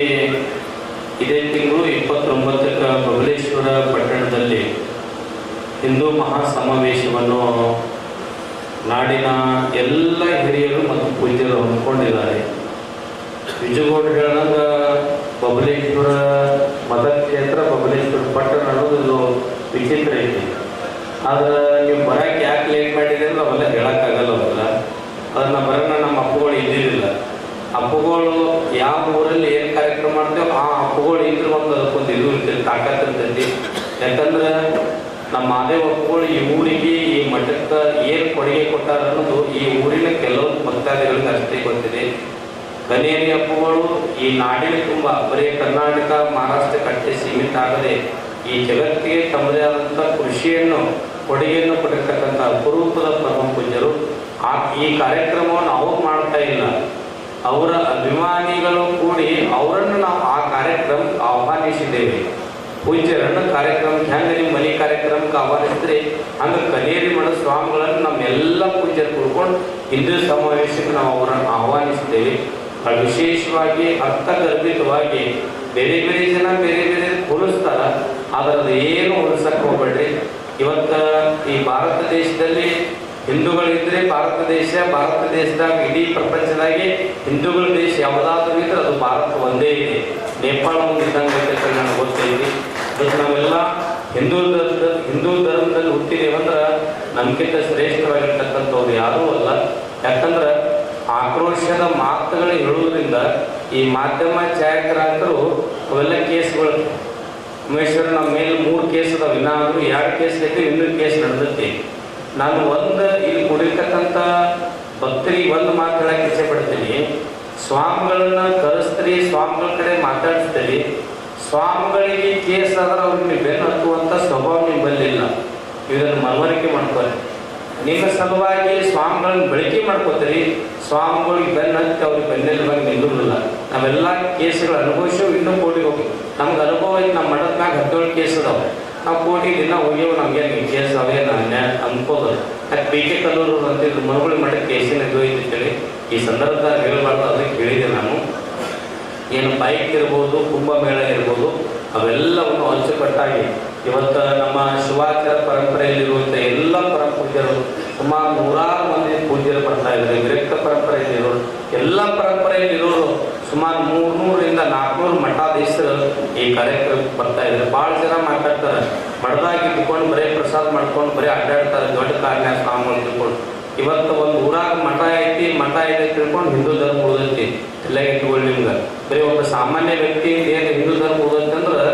ಇದೇ ತಿಂಗಳು ಇಪ್ಪತ್ತೊಂಬತ್ತಕ್ಕ ಬಬಲೇಶ್ವರ ಪಟ್ಟಣದಲ್ಲಿ ಹಿಂದೂ ಮಹಾಸಮಾವೇಶವನ್ನು ನಾಡಿನ ಎಲ್ಲ ಹಿರಿಯರು ಮತ್ತು ಪೂಜ್ಯರು ಹಮ್ಮಿಕೊಂಡಿದ್ದಾರೆ. ವಿಜಯಗೌಡ ಹೇಳ್ದಂಗ ಬಬಲೇಶ್ವರ ಮತಕ್ಷೇತ್ರ ಬಬಲೇಶ್ವರ ಪಟ್ಟಣ ಅನ್ನೋದು ಇದು ವಿಚಿತ್ರ ಐತಿ ಆದ್ರೆ ನೀವು ಬರಕ್ಕೆ ಯಾಕೆ ಲೇಟ್ ಮಾಡಿದೆ ಅಂದ್ರೆ ಅವೆಲ್ಲ ಹೇಳಕ್ಕಾಗಲ್ಲ ಅವೆಲ್ಲ ಅದನ್ನ ಬರೋಣ ನಮ್ಮ ಅಪ್ಪುಗಳು ಇದ್ದಿರಲಿಲ್ಲ ಅಪ್ಪುಗಳು ಯಾವ ಊರಲ್ಲಿ ಏನು ಕಾರ್ಯಕ್ರಮ ಮಾಡ್ತೇವೆ ಆ ಅಪ್ಪುಗಳು ಇದ್ರೆ ಒಂದು ಅದಕ್ಕೊಂದು ಇದು ಇರ್ತೈತಿ ತಾಕತ್ ಇರ್ತೈತಿ. ಯಾಕಂದ್ರೆ ನಮ್ಮ ಮಾದೇವ ಅಪ್ಪುಗಳು ಈ ಊರಿಗೆ, ಈ ಮಠಕ್ಕೆ ಏನು ಕೊಡುಗೆ ಕೊಟ್ಟಾರ ಅನ್ನೋದು ಈ ಊರಿನ ಕೆಲವೊಂದು ಭಕ್ತಾದಿಗಳಿಗೆ ಅಷ್ಟೇ ಗೊತ್ತಿದೆ. ಕನೇರಿ ಹಬ್ಬಗಳು ಈ ನಾಡಿನ ತುಂಬ, ಬರೀ ಕರ್ನಾಟಕ, ಮಹಾರಾಷ್ಟ್ರ ಕಟ್ಟೆ ಸೀಮಿತ ಆಗದೆ ಈ ಜಗತ್ತಿಗೆ ತಮ್ಮದೇ ಆದಂಥ ಕೃಷಿಯನ್ನು, ಕೊಡುಗೆಯನ್ನು ಕೊಟ್ಟಿರ್ತಕ್ಕಂಥ ಅಪರೂಪದ ಪರಮ ಪೂಜ್ಯರು. ಆ, ಈ ಕಾರ್ಯಕ್ರಮವನ್ನು ಅವ್ರು ಮಾಡ್ತಾ ಇಲ್ಲ. ಅವರ ಅಭಿಮಾನಿಗಳು ಕೂಡಿ ಅವರನ್ನು ನಾವು ಆ ಕಾರ್ಯಕ್ರಮಕ್ಕೆ ಆಹ್ವಾನಿಸಿದ್ದೇವೆ. ಪೂಜ್ಯರನ್ನು ಕಾರ್ಯಕ್ರಮ ಹೆಂಗೆ ನಿಮ್ಮ ಮನೆ ಕಾರ್ಯಕ್ರಮಕ್ಕೆ ಆಹ್ವಾನಿಸಿದ್ರೆ? ಹಂಗೆ ಕಲಿಯರಿ ಮಾಡೋ ಸ್ವಾಮಿಗಳನ್ನು ನಮ್ಮೆಲ್ಲ ಪೂಜ್ಯರು ಕೂಡ್ಕೊಂಡು ಹಿಂದೂ ಸಮಾವೇಶಕ್ಕೆ ನಾವು ಅವರನ್ನು ಆಹ್ವಾನಿಸಿದ್ದೇವೆ. ವಿಶೇಷವಾಗಿ ಅರ್ಥಗರ್ಭಿತವಾಗಿ ಬೇರೆ ಬೇರೆ ಜನ ಬೇರೆ ಬೇರೆ ಹೋಲಿಸ್ತಾರ ಅದರದ್ದು ಅದು ಏನು ಹೋಲಿಸಕ್ಕೆ ಹೋಗ್ಬೇಡ್ರಿ. ಇವತ್ತು ಈ ಭಾರತ ದೇಶದಲ್ಲಿ ಹಿಂದೂಗಳಿದ್ರೆ ಭಾರತ ದೇಶ, ಭಾರತ ದೇಶದಾಗ ಇಡೀ ಪ್ರಪಂಚದಾಗೆ ಹಿಂದೂಗಳ ದೇಶ ಯಾವುದಾದ್ರೂ ಇದ್ರೆ ಅದು ಭಾರತ ಒಂದೇ ಇದೆ. ನೇಪಾಳ ಮುಂದಿದ್ದಂಗೆ ಇದ್ದಂಗೆ ನಾನು ಅಂತ ನನಗೆ ಇದ್ದೀನಿ. ಅದಕ್ಕೆ ನಾವೆಲ್ಲ ಹಿಂದೂ ಧರ್ಮದ, ಹಿಂದೂ ಧರ್ಮದಲ್ಲಿ ಹುಟ್ಟಿದೇವೆ ಅಂದ್ರೆ ನಮ್ಗಿಂತ ಶ್ರೇಷ್ಠವಾಗಿರ್ತಕ್ಕಂಥವ್ರು ಯಾರೂ ಅಲ್ಲ. ಯಾಕಂದ್ರೆ ಆಕ್ರೋಶದ ಮಾತುಗಳು ಹೇಳುವುದರಿಂದ ಈ ಮಾಧ್ಯಮ ಛಾಯಾಗ್ರಾಹಕರು ಅವೆಲ್ಲ ಕೇಸ್ಗಳು. ಉಮೇಶ್ವರ, ನಮ್ಮ ಮೇಲೆ ಮೂರು ಕೇಸ್ ಅದಾವೆ. ಇನ್ನಾದರೂ ಎರಡು ಕೇಸ್ ಐತಿ ಇನ್ನೂ ಕೇಸ್ ನಡೆದೈತಿ. ನಾನು ಒಂದು ಇಲ್ಲಿ ಕುಡಿರ್ತಕ್ಕಂಥ ಭಕ್ತರಿಗೆ ಒಂದು ಮಾತು ಹೇಳಕ್ಕೆ ಇಚ್ಛೆ ಪಡ್ತೀನಿ. ಸ್ವಾಮಿಗಳನ್ನ ಕರೆಸ್ತೀರಿ, ಸ್ವಾಮಿಗಳ ಕಡೆ ಮಾತಾಡಿಸ್ತೀರಿ. ಸ್ವಾಮಿಗಳಿಗೆ ಕೇಸ್ ಆದ್ರೆ ಅವ್ರಿಗೆ ಬೆನ್ನು ಹತ್ತುವಂಥ ಸ್ವಭಾವ ನಿಮ್ಮಲ್ಲಿಲ್ಲ ಇದನ್ನು ಮನವರಿಕೆ ಮಾಡ್ಕೊಳ್ಳಿ. ನಿಮ್ಮ ಸಲುವಾಗಿ ಸ್ವಾಮಿಗಳನ್ನ ಬಳಕೆ ಮಾಡ್ಕೋತೀರಿ. ಸ್ವಾಮಿಗಳಿಗೆ ಬೆನ್ನು ಹತ್ತಿ ಅವ್ರಿಗೆ ಬೆನ್ನೆಲ್ಲ ಬಂದು ನಾವೆಲ್ಲ ಕೇಸ್ಗಳು ಅನುಭವಿಸೋ ಇನ್ನೂ ಕೋಟಿ ಹೋಗಿ ನಮ್ಗೆ ಅನುಭವ ಐತೆ, ನಮ್ಮ ಮಠದ ಮ್ಯಾಗ ಹತ್ತೇಳು ಕೇಸ್ ಅದಾವೆ. ನಾವು ಕೋಟಿ ದಿನ ಹೋಗ್ಯವು ನಮ್ಗೆ ಕೇಸ್ ಅವೇನು ಅನ್ಕೋದು ಯಾಕೆ ಪಿ ಕೆ ಕಲ್ಲೂರು ಅಂತಿದ್ರು ಮರುಗಳು ಮಠಕ್ಕೆ ಐತಿ ಅಂತೇಳಿ ಈ ಸಂದರ್ಭದಲ್ಲಿ ಹೇಳಬಾರ್ದು ಅಂತ ಕೇಳಿದೆ ನಾನು. ಏನು ಬೈಕ್ ಇರ್ಬೋದು, ಕುಂಭಮೇಳ ಇರ್ಬೋದು, ಅವೆಲ್ಲವನ್ನು ಅಚ್ಚುಕಟ್ಟಾಗಿ ಇವತ್ತು ನಮ್ಮ ಶಿವಾಚಾರ ಪರಂಪರೆಯಲ್ಲಿರುವಂಥ ಎಲ್ಲ ಪೂಜ್ಯರು ಸುಮಾರು ನೂರಾರು ಮಂದಿ ಪೂಜ್ಯರು ಬರ್ತಾ ಇದ್ದಾರೆ. ವಿರಕ್ತ ಪರಂಪರೆಯಲ್ಲಿರೋರು, ಎಲ್ಲ ಪರಂಪರೆಯಲ್ಲಿರೋರು ಸುಮಾರು ಮೂರ್ನೂರಿಂದ ನಾಲ್ಕುನೂರು ಮಠಾಧೀಶರು ಈ ಕಾರ್ಯಕ್ರಮಕ್ಕೆ ಬರ್ತಾ ಇದ್ದಾರೆ ಭಾಳ ಜನ ಮಾತಾಡ್ತಾರೆ. ಮಡದಾಗಿ ಇಟ್ಕೊಂಡು ಬರೀ ಪ್ರಸಾದ ಮಾಡ್ಕೊಂಡು ಬರೀ ಅಡ್ಡಾಡ್ತಾರೆ. ದೊಡ್ಡ ಕಾರಣ ಸಾಮಾನು ತಿಳ್ಕೊಂಡು. ಇವತ್ತು ಒಂದು ಊರಾಗ ಮಠ ಐತಿ ಮಠ ಐತಿ ತಿಳ್ಕೊಂಡು ಹಿಂದೂ ಧರ್ಮ ಉಳಿದೈತಿ ಎಲ್ಲ ಇಟ್ಕೊಳ್ಳಿ ನಿಮ್ಗೆ. ಬರೀ ಒಬ್ಬ ಸಾಮಾನ್ಯ ವ್ಯಕ್ತಿ ಏನು ಹಿಂದೂ ಧರ್ಮ ಉಳಿದಂತಂದ್ರೆ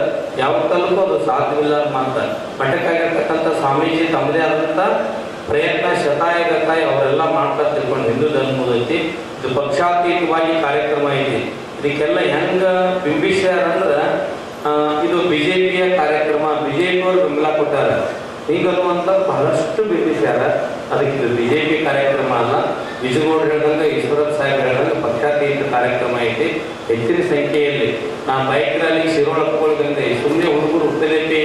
ಯಾವ ಕಾಲಕ್ಕೂ ಅದು ಸಾಧ್ಯವಿಲ್ಲ ಮಾತ್ರ. ಮಠಕ್ಕಾಗಿರ್ತಕ್ಕಂಥ ಸ್ವಾಮೀಜಿ ತಮ್ಮದೇ ಆದಂಥ ಪ್ರಯತ್ನ ಶತಾಯಗತಾಯಿ ಅವರೆಲ್ಲ ಮಾಡ್ತಾ ತಿಳ್ಕೊಂಡು ಹಿಂದೂ ಧರ್ಮ ಉಳಿದೈತಿ ಇದು ಪಕ್ಷಾತೀತವಾಗಿ ಕಾರ್ಯಕ್ರಮ ಐತಿ. ಇದಕ್ಕೆಲ್ಲ ಹೆಂಗ ಬಿಂಬಿಸ್ಯಾರ ಅಂದ್ರೆ ಇದು ಬಿಜೆಪಿಯ ಕಾರ್ಯಕ್ರಮ, ಬಿಜೆಪಿಯವರು ಪಿಯವರು ಬೆಂಬಲ ಕೊಟ್ಟಾರ. ಹೀಗನ್ನುವಂಥ ಬಹಳಷ್ಟು ಬಿಂಬಿಸ್ಯಾರ. ಅದಕ್ಕೆ ಇದು ಬಿಜೆಪಿ ಕಾರ್ಯಕ್ರಮ ಅಲ್ಲ. ವಿಜಯಗೌಡ ಹೇಳಿದಂಗ, ಈಶ್ವರಪ್ಪ ಸಾಹೇಬ್ ಹೇಳಿದಂಗ ಪಕ್ಷಾತೀತ ಕಾರ್ಯಕ್ರಮ ಐತಿ. ಹೆಚ್ಚಿನ ಸಂಖ್ಯೆಯಲ್ಲಿ. ನಾ ಬೈಕ್ ರ್ಯಾಲಿ ಶಿರೋಳಕ್ಕೊಳ್ಗಂದೆ ಸುಮ್ಮನೆ ಹುಡುಗರು ಹುಟ್ಟದೈತಿ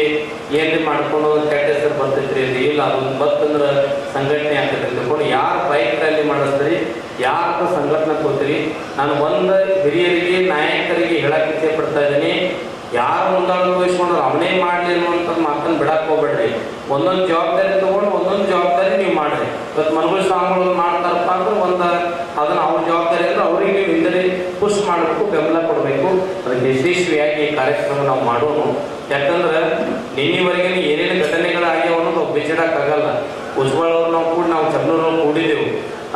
ಏನ್ರಿ ಮಾಡ್ಕೊಂಡು ಕೆಟ್ಟ ಹೆಸರು ಬರ್ತೈತ್ರಿ ಇಲ್ಲ. ಅದೊಂದು ಬತ್ತಂದ್ರ ಸಂಘಟನೆ ಆಗ್ತೈತೆ ತಿಳ್ಕೊಂಡು ಯಾರು ಬೈಕ್ ರ್ಯಾಲಿ ಯಾರು ಸಂಘಟನೆ ಕೊಡ್ತೀರಿ ನಾನು ಒಂದು ಹಿರಿಯರಿಗೆ, ನಾಯಕರಿಗೆ ಹೇಳಕ್ಕೆ ಇಚ್ಛೆ ಪಡ್ತಾ ಇದ್ದೀನಿ. ಯಾರು ಮುಂದಾಳು ವಹಿಸ್ಕೊಂಡ್ರು ಅವನೇ ಮಾಡಲಿ ಅನ್ನುವಂಥ ಮಾತನ್ನು ಬಿಡಕ್ಕೆ ಹೋಗ್ಬೇಡ್ರಿ. ಒಂದೊಂದು ಜವಾಬ್ದಾರಿ ತಗೊಂಡು ಒಂದೊಂದು ಜವಾಬ್ದಾರಿ ನೀವು ಮಾಡ್ರಿ. ಇವತ್ತು ಮನುಷ್ಯ ಸ್ವಾಮಿಗಳು ಮಾಡ್ತಾರಪ್ಪ ಅಂದ್ರೆ ಒಂದು ಅದನ್ನ ಅವ್ರ ಜವಾಬ್ದಾರಿ ಅಂದ್ರೆ ಅವ್ರಿಗೆ ನೀವು ಹಿಂದೆ ಪುಷ್ ಮಾಡಬೇಕು, ಬೆಂಬಲ ಕೊಡಬೇಕು. ಅದಕ್ಕೆ ಯಶಸ್ವಿಯಾಗಿ ಈ ಕಾರ್ಯಕ್ರಮ ನಾವು ಮಾಡೋಣ. ಯಾಕಂದ್ರೆ ನಿನ್ನೆವರೆಗೆ ಏನೇನು ಘಟನೆಗಳಾಗ್ಯಾವ ಅನ್ನೋದು ಬಿಚ್ಚಿಡಕ್ಕಾಗಲ್ಲ ಉಜ್ವಳ ಉಜ್ವಾಳ ನಾವು ಕೂಡ ನಾವು ಚನ್ನೂರವ್ರು ಕೂಡಿದೆವು.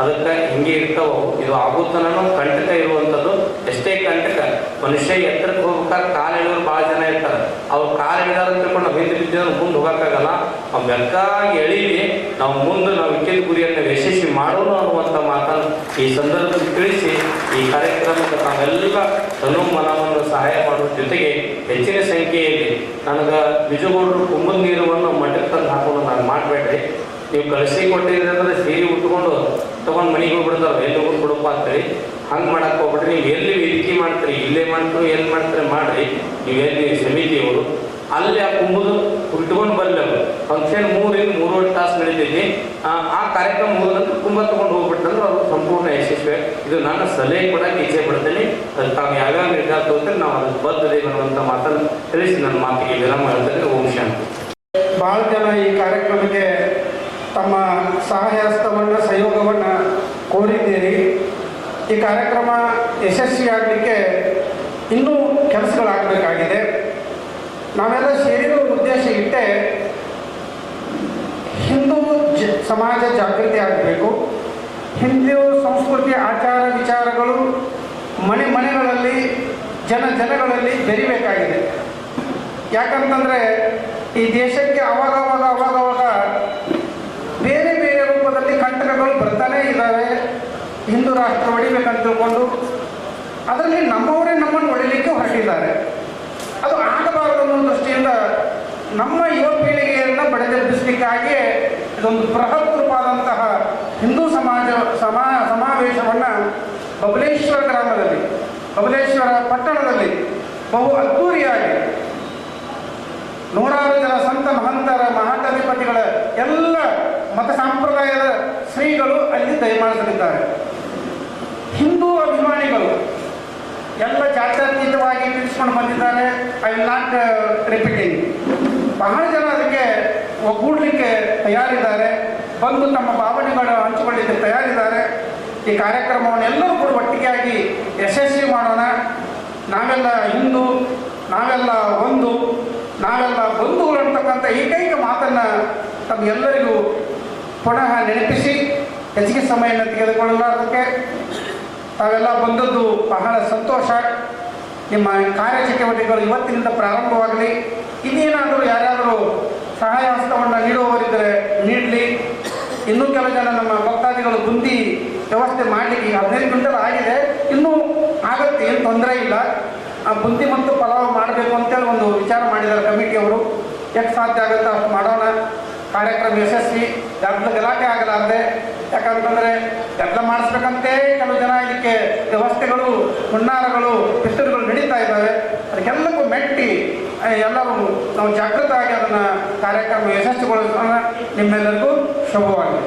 ಅದಕ್ಕೆ ಹಿಂಗೆ ಇರ್ತಾವ? ಇದು ಆಗುತ್ತನೂ ಕಂಟಕ ಇರುವಂಥದ್ದು. ಎಷ್ಟೇ ಕಂಟಕ, ಮನುಷ್ಯ ಎತ್ತರಕ್ಕೆ ಹೋಗ್ಬೇಕಾದ್ರೆ ಕಾಲು ಎಳೆಯೋರು ಭಾಳ ಜನ ಇರ್ತಾರೆ. ಅವ್ರು ಕಾಲು ಅಂತ ತಿಳ್ಕೊಂಡು ನಾವು ಹಿಂದೆ ಮುಂದೆ ಹೋಗೋಕ್ಕಾಗಲ್ಲ. ನಾವು ಬೆಕ್ಕಾಗಿ ಎಳೀಲಿ, ನಾವು ಮುಂದೆ ನಾವು ಇಟ್ಟಿದ್ದ ಗುರಿಯನ್ನು ಯಶಸ್ವಿ ಮಾಡೋಣ ಅನ್ನುವಂಥ ಮಾತನ್ನು ಈ ಸಂದರ್ಭದಲ್ಲಿ ತಿಳಿಸಿ, ಈ ಕಾರ್ಯಕ್ರಮದ ತಾವೆಲ್ಲ ತನು ಮನವನ್ನು ಸಹಾಯ ಮಾಡುವ ಜೊತೆಗೆ ಹೆಚ್ಚಿನ ಸಂಖ್ಯೆಯಲ್ಲಿ ನನಗೆ ಬಿಜುಗೌಡರು ಕುಂಬದ ನೀರನ್ನು ಮಠಕ್ಕೆ ತಂದು ಹಾಕೊಂಡು ನಾನು ಮಾಡಬೇಡ್ರಿ. ನೀವು ಕಳಿಸಿ ಕೊಟ್ಟಿದ್ರಿ ಅಂದ್ರೆ ಸೀರೆ ಉಟ್ಕೊಂಡು ತಗೊಂಡು ಮನೆಗೆ ಹೋಗ್ಬಿಡ್ತಾರ ಎಲ್ಲಿ ಹೋಗಿ ಕೊಡಪ್ಪ ಅಂತೇಳಿ ಹಂಗೆ ಮಾಡಕ್ಕೆ ಹೋಗ್ಬಿಟ್ರಿ ನೀವು ಎಲ್ಲಿ ವೇದಿಕೆ ಮಾಡ್ತೀರಿ, ಇಲ್ಲೇ ಮಾಡ್ತೀರಿ, ಎಲ್ಲಿ ಮಾಡ್ತೀರಿ ಮಾಡ್ರಿ. ನೀವು ಎಲ್ಲಿ ಸಮಿತಿಯವರು ಅಲ್ಲಿ ಆ ಕುಂಬುದು ಇಟ್ಕೊಂಡು ಬರ್ಲಿ ಅವರು. ಫಂಕ್ಷನ್ ಮೂರಿಂದ ಮೂರುವರೆ ತಾಸು ನಡೀತೈತಿ. ಆ ಕಾರ್ಯಕ್ರಮ ಮುಗಿದ ಕುಂಬ ತಗೊಂಡು ಹೋಗ್ಬಿಟ್ಟಂದ್ರೆ ಅದು ಸಂಪೂರ್ಣ ಯಶಸ್ವಿ. ಇದು ನನ್ನ ಸಲಹೆ ಕೊಡಕ್ಕೆ ಇಚ್ಛೆ ಪಡ್ತೇನೆ. ಅದು ತಾವು ಯಾವ್ಯಾವ ನಿರ್ಧಾರ ತಗೋತಾರೆ, ನಾವು ಅದಕ್ಕೆ ಬದ್ಧದೆ ಅನ್ನುವಂಥ ಮಾತನ್ನು ತಿಳಿಸಿ ನನ್ನ ಮಾತಿಗೆ ವಿರಾಮ ಹೇಳ್ತೇನೆ. ಓಂ ಶಾಂತಿ. ಭಾಳ ಜನ ಈ ಕಾರ್ಯಕ್ರಮಕ್ಕೆ ತಮ್ಮ ಸಹಾಯ ಹಸ್ತವನ್ನು ಸಹಯೋಗವನ್ನು ಕೋರಿದ್ದೀರಿ ಈ ಕಾರ್ಯಕ್ರಮ ಯಶಸ್ವಿಯಾಗಲಿಕ್ಕೆ ಇನ್ನೂ ಕೆಲಸಗಳಾಗಬೇಕಾಗಿದೆ. ನಾವೆಲ್ಲ ಸೇರಿರೋ ಉದ್ದೇಶ ಇಟ್ಟೆ ಹಿಂದೂ ಜ, ಸಮಾಜ ಜಾಗೃತಿ ಆಗಬೇಕು. ಹಿಂದೂ ಸಂಸ್ಕೃತಿ ಆಚಾರ ವಿಚಾರಗಳು ಮನೆ ಮನೆಗಳಲ್ಲಿ, ಜನ ಜನಗಳಲ್ಲಿ ಬೆರಿಬೇಕಾಗಿದೆ. ಯಾಕಂತಂದರೆ ಈ ದೇಶಕ್ಕೆ ಅವಾಗವಾಗ ಅವಾಗ ಅವಾಗ ಅವಾಗ ಬೇರೆ ಬೇರೆ ಬರ್ತಾನೆ ಬರ್ತಾನೇ ಇದ್ದಾವೆ. ಹಿಂದೂ ರಾಷ್ಟ್ರ ಹೊಡಿಬೇಕಂತ ತಿಳ್ಕೊಂಡು ಅದರಲ್ಲಿ ನಮ್ಮವರೇ ನಮ್ಮನ್ನು ಹೊಡಿಲಿಕ್ಕೆ ಹೊರಟಿದ್ದಾರೆ. ಅದು ಆಗಬಾರದು ಅನ್ನೋ ದೃಷ್ಟಿಯಿಂದ ನಮ್ಮ ಯುವ ಪೀಳಿಗೆಯನ್ನು ಬಡಿದೆಬ್ಬಿಸಲಿಕ್ಕಾಗಿಯೇ ಇದೊಂದು ಬೃಹತ್ ರೂಪಾದಂತಹ ಹಿಂದೂ ಸಮಾಜ ಸಮಾ, ಸಮಾವೇಶವನ್ನು ಬಬಲೇಶ್ವರ ಗ್ರಾಮದಲ್ಲಿ, ಬಬಲೇಶ್ವರ ಪಟ್ಟಣದಲ್ಲಿ ಬಹು ಅದ್ದೂರಿಯಾಗಿ ನೂರಾರು ಜನ ಸಂತ ಮಹಂತರ ಮಹಾಕವಿಪತಿಗಳ ಎಲ್ಲ ಮತ ಸಂಪ್ರದಾಯದ ಶ್ರೀಗಳು ಅಲ್ಲಿ ದಯಮಾಡಿಸಲಿದ್ದಾರೆ. ಹಿಂದೂ ಅಭಿಮಾನಿಗಳು ಎಲ್ಲ ಜಾತ್ಯತೀತವಾಗಿ ತಿಳಿಸ್ಕೊಂಡು ಬಂದಿದ್ದಾರೆ. ಐ ನಾಟ್ ರಿಪೀಟಿಂಗ್ ಬಹಳ ಜನ ಅದಕ್ಕೆ ಒಗ್ಗೂಡಲಿಕ್ಕೆ ತಯಾರಿದ್ದಾರೆ. ಬಂದು ತಮ್ಮ ಭಾವನೆಗಳು ಹಂಚಿಕೊಳ್ಳಲಿಕ್ಕೆ ತಯಾರಿದ್ದಾರೆ. ಈ ಕಾರ್ಯಕ್ರಮವನ್ನು ಎಲ್ಲರೂ ಕೂಡ ಒಟ್ಟಿಗೆಯಾಗಿ ಯಶಸ್ವಿ ಮಾಡೋಣ. ನಾವೆಲ್ಲ ಹಿಂದೂ, ನಾವೆಲ್ಲ ಒಂದು, ನಾವೆಲ್ಲ ಬಂಧುಗಳು ಅಂತಕ್ಕಂಥ ಏಕೈಕ ಮಾತನ್ನು ತಮಗೆಲ್ಲರಿಗೂ ಪುನಃ ನೆನಪಿಸಿ, ಹೆಚ್ಚಿಗೆ ಸಮಯವನ್ನು ತೆಗೆದುಕೊಳ್ಳಲಾರದಕ್ಕೆ ತಾವೆಲ್ಲ ಬಂದದ್ದು ಬಹಳ ಸಂತೋಷ. ನಿಮ್ಮ ಕಾರ್ಯಚಟುವಟಿಕೆಗಳು ಇವತ್ತಿನಿಂದ ಪ್ರಾರಂಭವಾಗಲಿ. ಇನ್ನೇನಾದರೂ ಯಾರಾದರೂ ಸಹಾಯ ಹಸ್ತವನ್ನು ನೀಡುವವರಿದ್ದರೆ ನೀಡಲಿ. ಇನ್ನೂ ಕೆಲವು ಜನ ನಮ್ಮ ಭಕ್ತಾದಿಗಳು ಗುಂದಿ ವ್ಯವಸ್ಥೆ ಮಾಡಲಿಕ್ಕೆ ಈಗ ಹದಿನೈದು ಕ್ವಿಂಟಲ್ ಆಗಿದೆ. ಇನ್ನೂ ಆಗತ್ತೆ, ಏನು ತೊಂದರೆ ಇಲ್ಲ. ಆ ಬುಂದಿ ಮತ್ತು ಪಲಾವ್ ಮಾಡಬೇಕು ಅಂತೇಳಿ ಒಂದು ವಿಚಾರ ಮಾಡಿದ್ದಾರೆ ಕಮಿಟಿಯವರು. ಎಷ್ಟು ಸಾಧ್ಯ ಆಗುತ್ತೆ ಅಷ್ಟು ಮಾಡೋಣ. ಕಾರ್ಯಕ್ರಮ ಯಶಸ್ವಿ, ಗದ್ದಲ ಗಲಾಟೆ ಆಗಲಾರದೆ. ಯಾಕಂತಂದರೆ ಗದ್ದಲ ಮಾಡಿಸ್ಬೇಕಂತೆ ಕೆಲವು ಜನ ಇದಕ್ಕೆ ವ್ಯವಸ್ಥೆಗಳು, ಹುನ್ನಾರಗಳು ಪಿಸ್ತೂಲ್ಗಳು ನಡೀತಾ ಇದ್ದಾವೆ. ಅದಕ್ಕೆಲ್ಲಕ್ಕೂ ಮೆಟ್ಟಿ ಎಲ್ಲರೂ ನಾವು ಜಾಗೃತವಾಗಿ ಅದನ್ನು ಕಾರ್ಯಕ್ರಮ ಯಶಸ್ವಿಗೊಳಿಸೋಣ. ನಿಮ್ಮೆಲ್ಲರಿಗೂ ಶುಭವಾಗಲಿ.